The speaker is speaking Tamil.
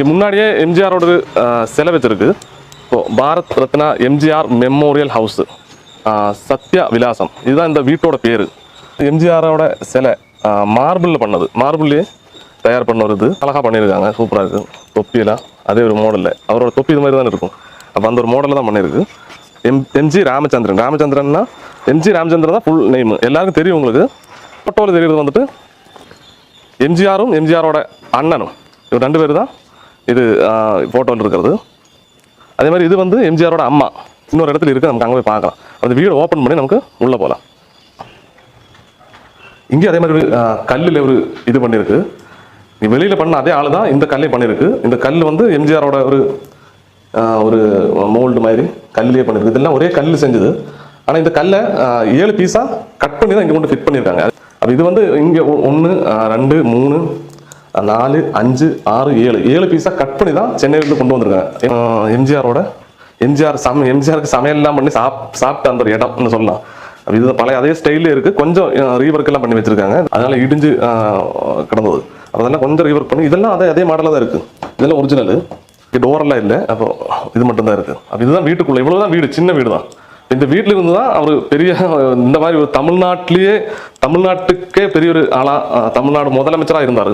இங்கே முன்னாடியே எம்ஜிஆரோட சிலை வச்சிருக்கு so Bharat Ratna MGR memorial house. Sathya விலாசம். இதுதான் இந்த வீட்டோட பேர். எம்ஜிஆரோட சிலை மார்பிளில் பண்ணது. மார்பிள்லேயே தயார் பண்ண ஒரு இது. அழகாக பண்ணியிருக்காங்க. சூப்பராக இருக்குது தொப்பியெல்லாம். அதே ஒரு மாடலில் அவரோட தொப்பி இது மாதிரி தான் இருக்கும். அப்போ அந்த ஒரு மாடலில் தான் பண்ணியிருக்கு. M MG Ramachandran. ராமச்சந்திரன்னா எம்ஜி ராமச்சந்திரன் தான் ஃபுல் நேம் எல்லாருக்கும் தெரியும் உங்களுக்கு. ஃபோட்டோவில் தெரியுறது வந்துட்டு எம்ஜிஆரும் எம்ஜிஆரோட அண்ணனும். இவர் ரெண்டு பேர் தான் இது ஃபோட்டோவில் இருக்கிறது. அதே மாதிரி இது வந்து எம்ஜிஆரோட அம்மா. இன்னொரு இடத்துல இருக்குது நமக்கு அங்கே போய் பார்க்கலாம். அந்த வீடு ஓப்பன் பண்ணி நமக்கு உள்ளே போகலாம் இங்கே அதே மாதிரி ஒரு கல்லில் ஒரு இது பண்ணியிருக்கு நீ வெளியில் பண்ண அதே ஆள் தான் இந்த கல்லையும் பண்ணியிருக்கு இந்த கல் வந்து எம்ஜிஆரோட ஒரு ஒரு மோல்டு மாதிரி கல்லே பண்ணியிருக்கு இதெல்லாம் ஒரே கல் செஞ்சது. ஆனால் இந்த கல்லை ஏழு பீஸாக கட் பண்ணி தான் இங்கே கொண்டு ஃபிட் பண்ணியிருக்காங்க. அப்போ இது வந்து இங்கே ஒன்று ரெண்டு மூணு நாலு அஞ்சு ஆறு ஏழு. ஏழு பீஸாக கட் பண்ணி தான் சென்னையிலேருந்து கொண்டு வந்திருக்காங்க. எம்ஜிஆரோட எம்ஜிஆர் சம எம்ஜிஆருக்கு சமையல்லாம் பண்ணி சாப் சாப்பிட்ட அந்த ஒரு இடம்னு சொல்லலாம். இது பழைய அதே ஸ்டைல்ல இருக்குது கொஞ்சம் ரீவர்க் எல்லாம் பண்ணி வச்சுருக்காங்க. அதனால் இடிஞ்சு கிடந்தது. அதெல்லாம் கொஞ்சம் ரீவர்க் பண்ணி இதெல்லாம் அதே அதே மாடலாக தான் இருக்குது இதெல்லாம் ஒரிஜினல் டோரெல்லாம் இல்லை. அப்போ இது மட்டும்தான் இருக்குது அப்போ இதுதான் இவ்வளோ தான் வீடு சின்ன வீடு தான். இந்த வீட்டில் இருந்து தான் அவர் பெரிய இந்த மாதிரி ஒரு தமிழ்நாட்டிலேயே தமிழ்நாட்டுக்கே பெரிய ஒரு ஆளாக தமிழ்நாடு முதலமைச்சராக இருந்தார்.